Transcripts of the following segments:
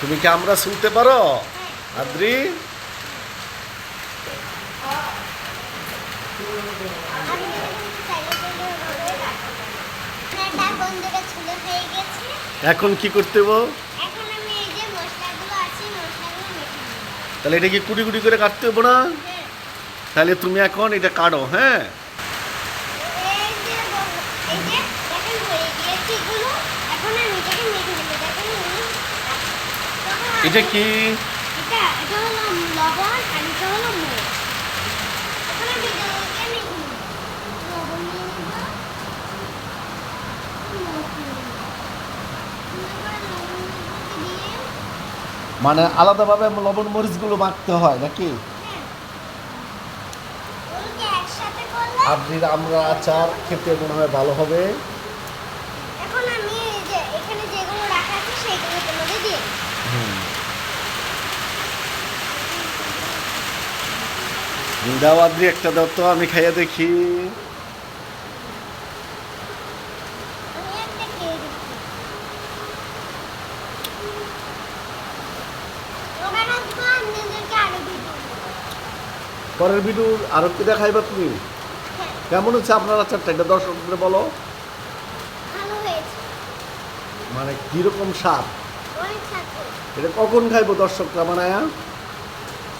তুমি কি আমরা শুনতে পারো? আদ্রি? এখন কি করতে তাহলে এটা কি কুটি কুটি করে কাটতে হব না? তাহলে তুমি এখন এটা কাটো হ্যাঁ? এখন এটা কি? মানে আলাদাভাবে লবণ মরিচগুলো মাখতে হয় নাকি? হ্যাঁ। আদ্রির আমরা আচার খেতে মনে হয় ভালো হবে। দাও আদ্রি একটা দাও তো আমি খাইয়ে দেখি। পরের ভিডিও আরও কি দেখাইবা তুমি? হ্যাঁ। কেমন হচ্ছে আপনার আচারটা? এটা দর্শকদের বলো। মানে কীরকম স্বাদ? এটা কখন খাইবো দর্শকরা বানায়া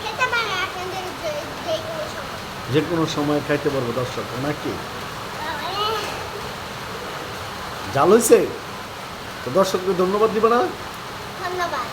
খেতে পারে আপনাদের যে যে কোনো সময় যে কোনো সময় খাইতে পারব দর্শক নাকি জাল হয়েছে তো দর্শককে ধন্যবাদ দিবে না? ধন্যবাদ।